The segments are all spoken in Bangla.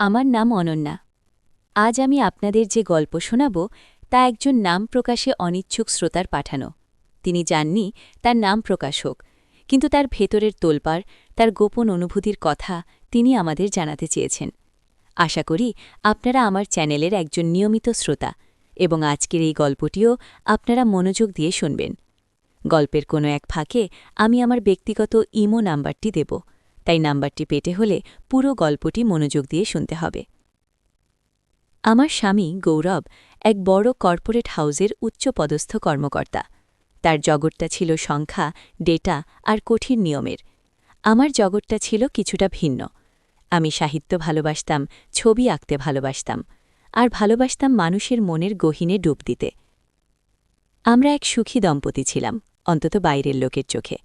আমার নাম অনন্যা। আজ আমি আপনাদের যে গল্প শোনাব, তা একজন নাম প্রকাশে অনিচ্ছুক শ্রোতার পাঠানো। তিনি জাননি, তার নাম প্রকাশ হোক, কিন্তু তার ভেতরের তোলপাড়, তার গোপন অনুভূতির কথা তিনি আমাদের জানাতে চেয়েছেন। আশা করি আপনারা আমার চ্যানেলের একজন নিয়মিত শ্রোতা এবং আজকের এই গল্পটিও আপনারা মনোযোগ দিয়ে শুনবেন। গল্পের কোনো এক ফাঁকে আমি আমার ব্যক্তিগত ইমো নাম্বারটি দেব। তাই নাম্বারটি পেতে হলে পুরো গল্পটি মনোযোগ দিয়ে শুনতে হবে। আমার স্বামী গৌরব এক বড় কর্পোরেট হাউসের উচ্চপদস্থ কর্মকর্তা। তার জগৎটা ছিল সংখ্যা, ডেটা আর কঠিন নিয়মের। আমার জগৎটা ছিল কিছুটা ভিন্ন। আমি সাহিত্য ভালোবাসতাম, ছবি আঁকতে ভালোবাসতাম আর ভালোবাসতাম মানুষের মনের গহিনে ডুব দিতে। আমরা এক সুখী দম্পতি ছিলাম, অন্তত বাইরের লোকের চোখে।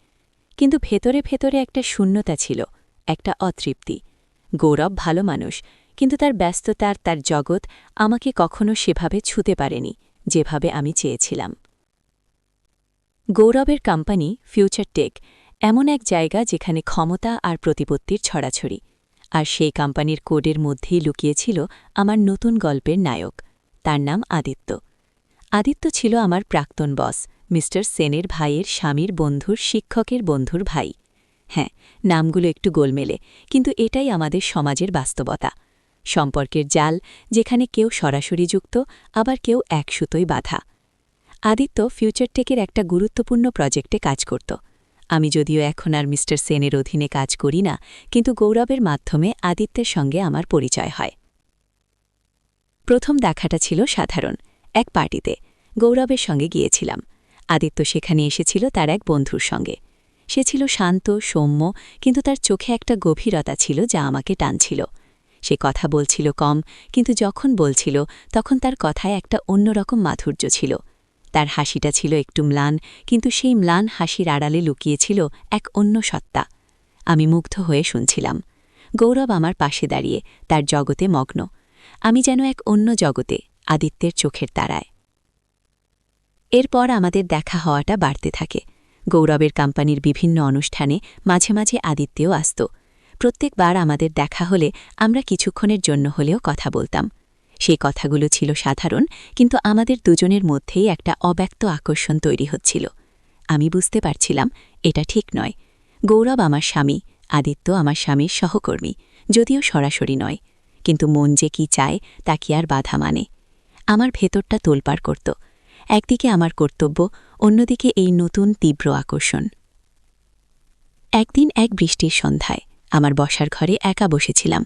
কিন্তু ভেতরে ভেতরে একটা শূন্যতা ছিল, একটা অতৃপ্তি। গৌরব ভালো মানুষ, কিন্তু তার ব্যস্ততার তার জগৎ আমাকে কখনো সেভাবে ছুতে পারেনি, যেভাবে আমি চেয়েছিলাম। গৌরবের কোম্পানি ফিউচার টেক এমন এক জায়গা যেখানে ক্ষমতা আর প্রতিপত্তির ছড়াছড়ি, আর সেই কোম্পানির কোডের মধ্যেই লুকিয়েছিল আমার নতুন গল্পের নায়ক, তার নাম আদিত্য। আদিত্য ছিল আমার প্রাক্তন বস, মিস্টার সেনের ভাইয়ের স্বামীর বন্ধুর শিক্ষকের বন্ধুর ভাই। হ্যাঁ নামগুলো একটু গোলমেলে, কিন্তু এটাই আমাদের সমাজের বাস্তবতা। সম্পর্কের জাল, যেখানে কেউ সরাসরি যুক্ত, আবার কেউ এক সুতোই বাধা। আদিত্য ফিউচার টেকের একটা গুরুত্বপূর্ণ প্রজেক্টে কাজ করত। আমি যদিও এখন আর মিস্টার সেনের অধীনে কাজ করি না, কিন্তু গৌরবের মাধ্যমে আদিত্যের সঙ্গে আমার পরিচয় হয়। প্রথম দেখাটা ছিল সাধারণ। এক পার্টিতে। গৌরবের সঙ্গে গিয়েছিলাম। আদিত্য সেখানে এসেছিল তার এক বন্ধুর সঙ্গে। সে ছিল শান্ত, সৌম্য, কিন্তু তার চোখে একটা গভীরতা ছিল যা আমাকে টানছিল। সে কথা বলছিল কম, কিন্তু যখন বলছিল, তখন তার কথায় একটা অন্যরকম মাধুর্য ছিল। তার হাসিটা ছিল একটু ম্লান, কিন্তু সেই ম্লান হাসির আড়ালে লুকিয়েছিল এক অন্য সত্তা। আমি মুগ্ধ হয়ে শুনছিলাম, গৌরব আমার পাশে দাঁড়িয়ে, তার জগতে মগ্ন। আমি যেন এক অন্য জগতে আদিত্যের চোখের তারায়। এরপর আমাদের দেখা হওয়াটা বাড়তে থাকে। গৌরবের কোম্পানির বিভিন্ন অনুষ্ঠানে মাঝে মাঝে আদিত্যেও আসত। প্রত্যেকবার আমাদের দেখা হলে আমরা কিছুক্ষণের জন্য হলেও কথা বলতাম। সেই কথাগুলো ছিল সাধারণ, কিন্তু আমাদের দুজনের মধ্যেই একটা অব্যক্ত আকর্ষণ তৈরি হচ্ছিল। আমি বুঝতে পারছিলাম, এটা ঠিক নয়। গৌরব আমার স্বামী, আদিত্য আমার স্বামীর সহকর্মী, যদিও সরাসরি নয়। কিন্তু মন যে কি চায়, তা কি আর বাধা মানে? আমার ভেতরটা তোলপাড় করত। একদিকে আমার কর্তব্য, অন্যদিকে এই নতুন তীব্র আকর্ষণ। একদিন এক বৃষ্টির সন্ধ্যায় আমার বসার ঘরে একা বসেছিলাম।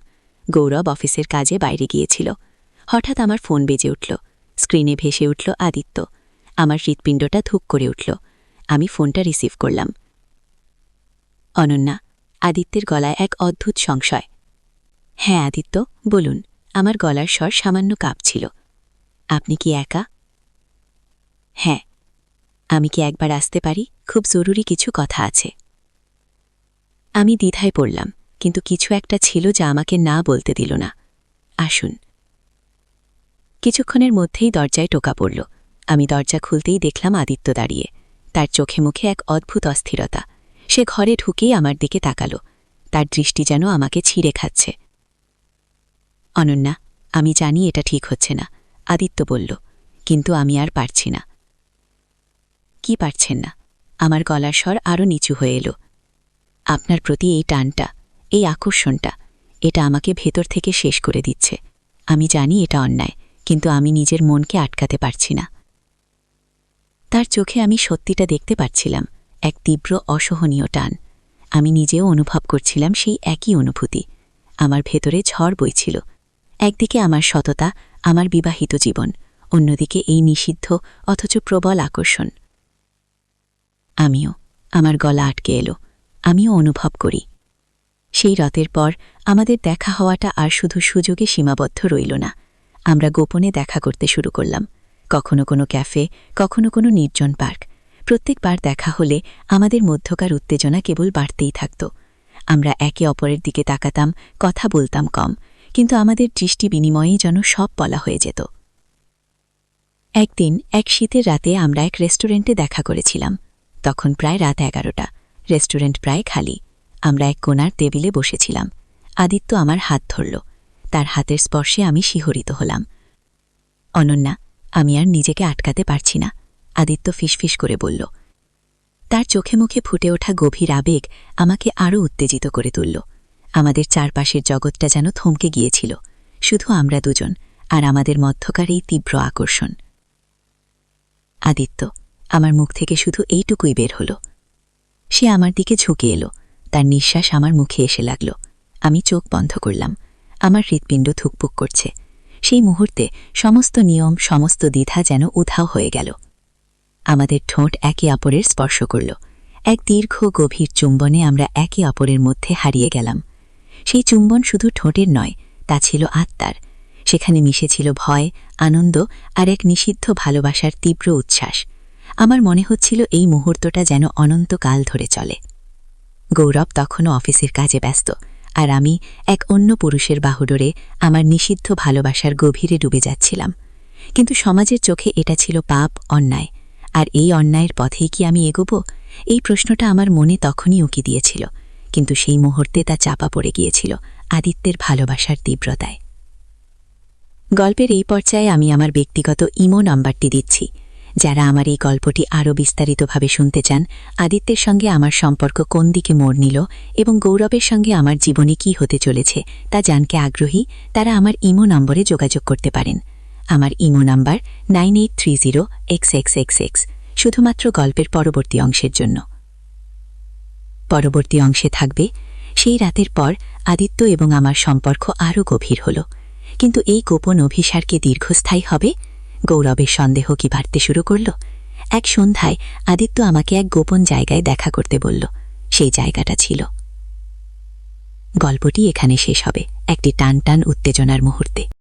গৌরব অফিসের কাজে বাইরে গিয়েছিল। হঠাৎ আমার ফোন বেজে উঠল। স্ক্রিনে ভেসে উঠল আদিত্য। আমার হৃৎপিণ্ডটা ধুক করে উঠল। আমি ফোনটা রিসিভ করলাম। অনন্যা, আদিত্যের গলায় এক অদ্ভুত সংশয়। হ্যাঁ আদিত্য, বলুন। আমার গলার স্বর সামান্য কাঁপছিল। আপনি কি একা? হ্যাঁ আমি কি একবার আসতে পারি? খুব জরুরি কিছু কথা আছে। আমি দ্বিধায় পড়লাম, কিন্তু কিছু একটা ছিল যা আমাকে না বলতে দিল না। আসুন। কিছুক্ষণের মধ্যেই দরজায় টোকা পড়ল। আমি দরজা খুলতেই দেখলাম আদিত্য দাঁড়িয়ে। তার চোখে মুখে এক অদ্ভুত অস্থিরতা। সে ঘরে ঢুকেই আমার দিকে তাকাল। তার দৃষ্টি যেন আমাকে ছিঁড়ে খাচ্ছে। অনন্যা, আমি জানি এটা ঠিক হচ্ছে না। আদিত্য বলল, কিন্তু আমি আর পারছি না। কি পারছেন না? আমার গলার স্বর আরও নিচু হয়ে এলো। আপনার প্রতি এই টানটা, এই আকর্ষণটা, এটা আমাকে ভেতর থেকে শেষ করে দিচ্ছে। আমি জানি এটা অন্যায়, কিন্তু আমি নিজের মনকে আটকাতে পারছি না। তার চোখে আমি সত্যিটা দেখতে পাচ্ছিলাম এক তীব্র অসহনীয় টান। আমি নিজেও অনুভব করছিলাম সেই একই অনুভূতি। আমার ভেতরে ঝড় বইছিল। একদিকে আমার সততা আমার বিবাহিত জীবন, অন্যদিকে এই নিষিদ্ধ অথচ প্রবল আকর্ষণ। আমিও, আমার গলা আটকে এলো, আমিও অনুভব করি। সেই রতের পর আমাদের দেখা হওয়াটা আর শুধু সুযোগে সীমাবদ্ধ রইল না। আমরা গোপনে দেখা করতে শুরু করলাম। কখনো কোনো ক্যাফে, কখনো কোনো নির্জন পার্ক। প্রত্যেকবার দেখা হলে আমাদের মধ্যকার উত্তেজনা কেবল বাড়তেই থাকত। আমরা একে অপরের দিকে তাকাতাম, কথা বলতাম কম কিন্তু আমাদের দৃষ্টি বিনিময়েই যেন সব বলা হয়ে যেত। একদিন এক শীতের রাতে আমরা এক রেস্টুরেন্টে দেখা করেছিলাম। তখন প্রায় রাত এগারোটা। রেস্টুরেন্ট প্রায় খালি। আমরা এক কোনার টেবিলে বসেছিলাম। আদিত্য আমার হাত ধরল। তার হাতের স্পর্শে আমি শিহরিত হলাম। অনন্যা, আমি আর নিজেকে আটকাতে পারছি না। আদিত্য ফিসফিস করে বলল, তার চোখে মুখে ফুটে ওঠা গভীর আবেগ আমাকে আরও উত্তেজিত করে তুলল। আমাদের চারপাশের জগৎটা যেন থমকে গিয়েছিল, শুধু আমরা দুজন আর আমাদের মধ্যকার এই তীব্র আকর্ষণ। আদিত্য, আমার মুখ থেকে শুধু এইটুকুই বের হল। সে আমার দিকে ঝুঁকে এলো, তার নিঃশ্বাস আমার মুখে এসে লাগল। আমি চোখ বন্ধ করলাম, আমার হৃৎপিণ্ড থুকপুক করছে। সেই মুহূর্তে সমস্ত নিয়ম, সমস্ত দ্বিধা যেন উধাও হয়ে গেল। আমাদের ঠোঁট একে অপরের স্পর্শ করল। এক দীর্ঘ গভীর চুম্বনে আমরা একে অপরের মধ্যে হারিয়ে গেলাম। সেই চুম্বন শুধু ঠোঁটের নয়, তা ছিল আত্মার। সেখানে মিশেছিল ভয়, আনন্দ আর এক নিষিদ্ধ ভালোবাসার তীব্র উচ্ছ্বাস। আমার মনে হচ্ছিল এই মুহূর্তটা যেন অনন্তকাল ধরে চলে। গৌরব তখনও অফিসের কাজে ব্যস্ত আর আমি এক অন্য পুরুষের বাহুডোরে আমার নিষিদ্ধ ভালোবাসার গভীরে ডুবে যাচ্ছিলাম। কিন্তু সমাজের চোখে এটা ছিল পাপ, অন্যায়। আর এই অন্যায়ের পথেই কি আমি এগোব? এই প্রশ্নটা আমার মনে তখনই উকি দিয়েছিল। কিন্তু সেই মুহূর্তে তা চাপা পড়ে গিয়েছিল আদিত্যের ভালোবাসার তীব্রতায়। গল্পের এই পর্যায়ে আমি আমার ব্যক্তিগত ইমো নাম্বারটি দিচ্ছি। যারা আমার এই গল্পটি আরও বিস্তারিতভাবে শুনতে চান, আদিত্যের সঙ্গে আমার সম্পর্ক কোন দিকে মোড় নিল এবং গৌরবের সঙ্গে আমার জীবনে কি হতে চলেছে তা জানকে আগ্রহী, তারা আমার ইমো নম্বরে যোগাযোগ করতে পারেন। আমার Imo number nine eight three zero X X X X. শুধুমাত্র গল্পের পরবর্তী অংশের জন্য। পরবর্তী অংশে থাকবে, সেই রাতের পর আদিত্য এবং আমার সম্পর্ক আরও গভীর হল। কিন্তু এই গোপন অভিসারকে দীর্ঘস্থায়ী হবে? গৌরবের সন্দেহ কি বাড়তে শুরু করল? এক সন্ধ্যায় আদিত্য আমাকে এক গোপন জায়গায় দেখা করতে বলল। সেই জায়গাটা ছিল। গল্পটি এখানে শেষ হবে। একটি টান টান উত্তেজনার মুহূর্তে।